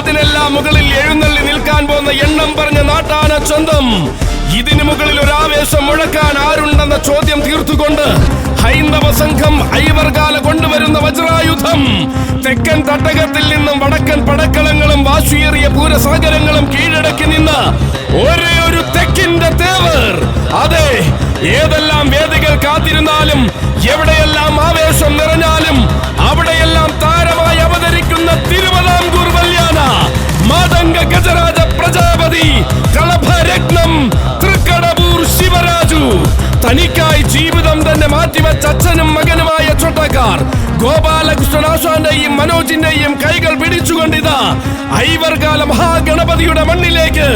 അതിനെല്ലാം മുകളിൽ എഴുന്നള്ളി നിൽക്കാൻ പോകുന്ന എണ്ണം പറഞ്ഞ നാട്ടാന സ്വന്തം ഇതിനു മുകളിൽ ഒരു ആവേശം മുഴക്കാൻ ആരുണ്ടെന്ന ചോദ്യം തീർത്തുകൊണ്ട് ഹൈന്ദവ സംഘം ഐവർകാല കൊണ്ടുവരുന്ന വജ്രായുധം. തെക്കൻ തട്ടകത്തിൽ നിന്നും വടക്കൻ പടക്കളങ്ങളും വാശിയേറിയ പൂരസാഗരങ്ങളും കീഴടക്കി നിന്ന് ഒരേ ഒരു തെക്കിന്റെ തേവർ. അതെ ഏതെല്ലാം വേദികൾ കാത്തിരുന്നാലും എവിടെയെല്ലാം ആവേശം നിറഞ്ഞാലും ഗജരാജ പ്രജാപതി കളഭരത്നം തൃക്കടവൂർ ശിവരാജു. തനിക്കായി ജീവിതം തന്നെ മാറ്റിവെച്ച അച്ഛനും മകനുമായ ചൊട്ടക്കാർ ഗോപാലകൃഷ്ണനാശാന്റെയും മനോജിന്റെയും കൈകൾ പിടിച്ചുകൊണ്ടിതാ. ഐവർകാല മഹാഗണപതിയുടെ മണ്ണിലേക്ക്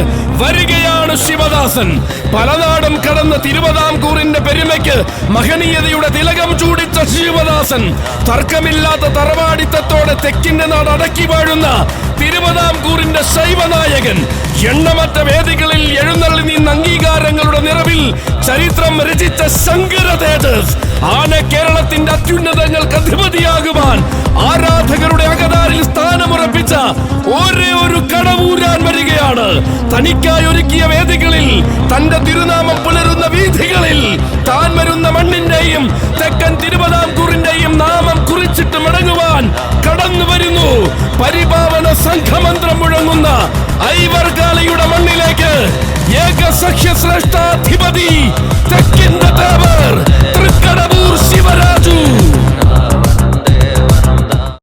വരികയാണ് ശിവദാസൻ. പലനാടും കടന്ന് തിരുവിതാംകൂറിന്റെ പെരുമയ്ക്ക് മഹനീയതയുടെ തിലകം ചൂടിച്ച ശിവദാസൻ. തർക്കമില്ലാത്ത തറവാടിത്തത്തോടെ തെക്കിന്റെ നാട് അടക്കി വാഴുന്ന ശൈവനായകൻ എണ്ണമറ്റ വേദികളിൽ എഴുന്നള്ളി നിന്ന് അംഗീകാരങ്ങളുടെ നിറവിൽ ചരിത്രം രചിച്ച ശങ്കര തേജസ്. ആന കേരളത്തിന്റെ അത്യുന്നതങ്ങൾക്ക് അധിപതിയാകുവാൻ ആരാധകരുടെ അകതാരിൽ സ്ഥാനമുറപ്പിച്ച ഒരേ ഒരു കടവൂരാൻ വരികയാണ്. തനിക്കായി ഒരുക്കിയ വേദികളിൽ തന്റെ തിരുനാമം പുലരുന്ന വീഥികളിൽ താൻ വരുന്ന മണ്ണിന്റെയും തെക്കൻ തിരുവിതാംകൂറിന്റെയും നാമം കുറിച്ചിട്ട് കടന്നു വരുന്നു. പരിപാവന സംഘമന്ത്രം മുഴങ്ങുന്ന ഐവർഗാലയുടെ മണ്ണിലേക്ക് ഏകസഖ്യ ശ്രേഷ്ഠാധിപതി